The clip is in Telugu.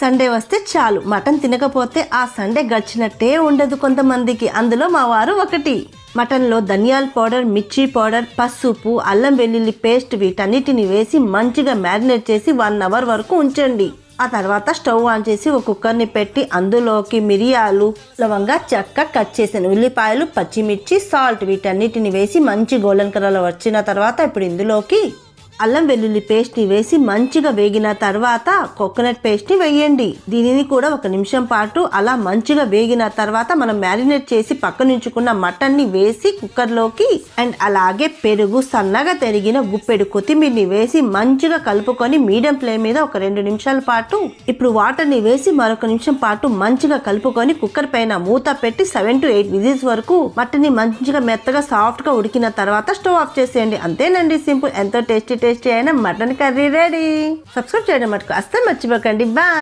సండే వస్తే చాలు. మటన్ తినకపోతే ఆ సండే గడిచినట్టే ఉండదు కొంతమందికి. అందులో మా వారు ఒకటి. మటన్లో ధనియాల పౌడర్ మిర్చి పౌడర్ పసుపు అల్లం వెల్లుల్లి పేస్ట్ వీటన్నిటిని వేసి మంచిగా మ్యారినేట్ చేసి వన్ అవర్ వరకు ఉంచండి. ఆ తర్వాత స్టవ్ ఆన్ చేసి ఒక కుక్కర్ని పెట్టి అందులోకి మిరియాలు లవంగా చెక్క కట్ చేసిన ఉల్లిపాయలు పచ్చిమిర్చి సాల్ట్ వీటన్నిటిని వేసి మంచి గోల్డెన్ కలర్లో వచ్చిన తర్వాత ఇప్పుడు ఇందులోకి అల్లం వెల్లుల్లి పేస్ట్ని వేసి మంచిగా వేగిన తర్వాత కోకోనట్ పేస్ట్ని వేయండి. దీనిని కూడా ఒక నిమిషం పాటు అలా మంచిగా వేగిన తర్వాత మనం మ్యారినేట్ చేసి పక్కనుంచుకున్న మటన్ని వేసి కుక్కర్లోకి అండ్ అలాగే పెరుగు సన్నగా తరిగిన గుప్పెడు కొత్తిమీరిని వేసి మంచిగా కలుపుకొని మీడియం ఫ్లేమ్ మీద ఒక రెండు నిమిషాల పాటు ఇప్పుడు వాటర్ని వేసి మరొక నిమిషం పాటు మంచిగా కలుపుకొని కుక్కర్ పైన మూత పెట్టి సెవెన్ టు ఎయిట్ విజిల్స్ వరకు మటన్ని మంచిగా మెత్తగా సాఫ్ట్గా ఉడికిన తర్వాత స్టవ్ ఆఫ్ చేసేయండి. అంతేనండి సింపుల్. ఎంతో టేస్టీ టేస్టీ అయిన మటన్ కర్రీ రెడీ. సబ్స్క్రైబ్ చేయడం మటుకు అస్సలు మర్చిపోకండి. బాయ్.